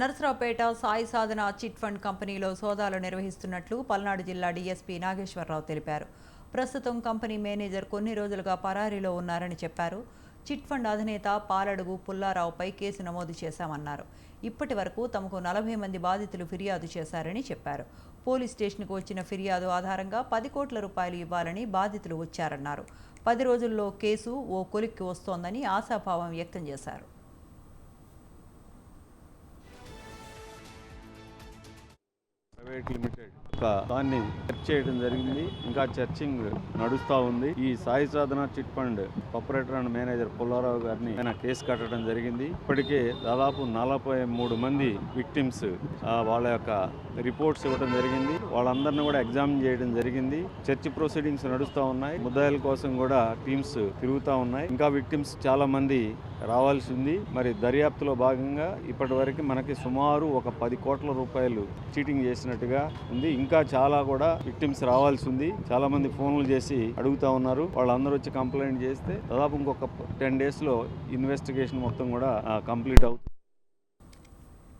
Narasaraopet Sai Sadhana chit fund కంపెనీలో సోదాలు నిర్వహిస్తున్నట్లు పల్నాడు జిల్లా డీఎస్పీ నాగేశ్వరరావు తెలిపారు. ప్రస్తుతం కంపెనీ మేనేజర్ కొన్ని రోజులుగా పరారీలో ఉన్నారని చెప్పారు. చిట్ ఫండ్ అధినేత పాలడుగు పుల్లారావుపై కేసు నమోదు చేశామన్నారు. ఇప్పటి వరకు తమకు నలభై మంది బాధితులు ఫిర్యాదు చేశారని చెప్పారు. పోలీస్ స్టేషన్కు వచ్చిన ఫిర్యాదు ఆధారంగా పది కోట్ల రూపాయలు ఇవ్వాలని బాధితులు వచ్చారన్నారు. పది రోజుల్లో కేసు ఓ కొలిక్కి వస్తోందని ఆశాభావం వ్యక్తం చేశారు. Private limited. ఒక దాన్ని చర్చ్ చేయడం జరిగింది. ఇంకా చర్చింగ్ నడుస్తూ ఉంది. ఈ Sai Sadhana chit fund operator and manager Pullarao గారిని ఆయన కేసు కట్టడం జరిగింది. ఇప్పటికే దాదాపు నలభై మూడు మంది విక్టిమ్స్ వాళ్ళ యొక్క రిపోర్ట్స్ ఇవ్వడం జరిగింది. వాళ్ళందరిని కూడా ఎగ్జామిన్ చేయడం జరిగింది. చర్చ్ ప్రొసీడింగ్స్ నడుస్తూ ఉన్నాయి. ముద్దాయిల కోసం కూడా టీమ్స్ తిరుగుతూ ఉన్నాయి. ఇంకా విక్టిమ్స్ చాలా మంది రావాల్సి ఉంది. మరి దర్యాప్తులో భాగంగా ఇప్పటి వరకు మనకి సుమారు ఒక పది కోట్ల రూపాయలు చీటింగ్ చేసిన చేసినట్టుగా ఉంది. ఇంకా చాలా కూడా విక్టిమ్స్ రావాల్సి ఉంది. చాలా మంది ఫోన్లు చేసి అడుగుతా ఉన్నారు. వాళ్ళందరూ వచ్చి కంప్లైంట్ చేస్తే దాదాపు ఇంకొక టెన్ డేస్లో ఇన్వెస్టిగేషన్ మొత్తం కూడా కంప్లీట్ అవుతుంది.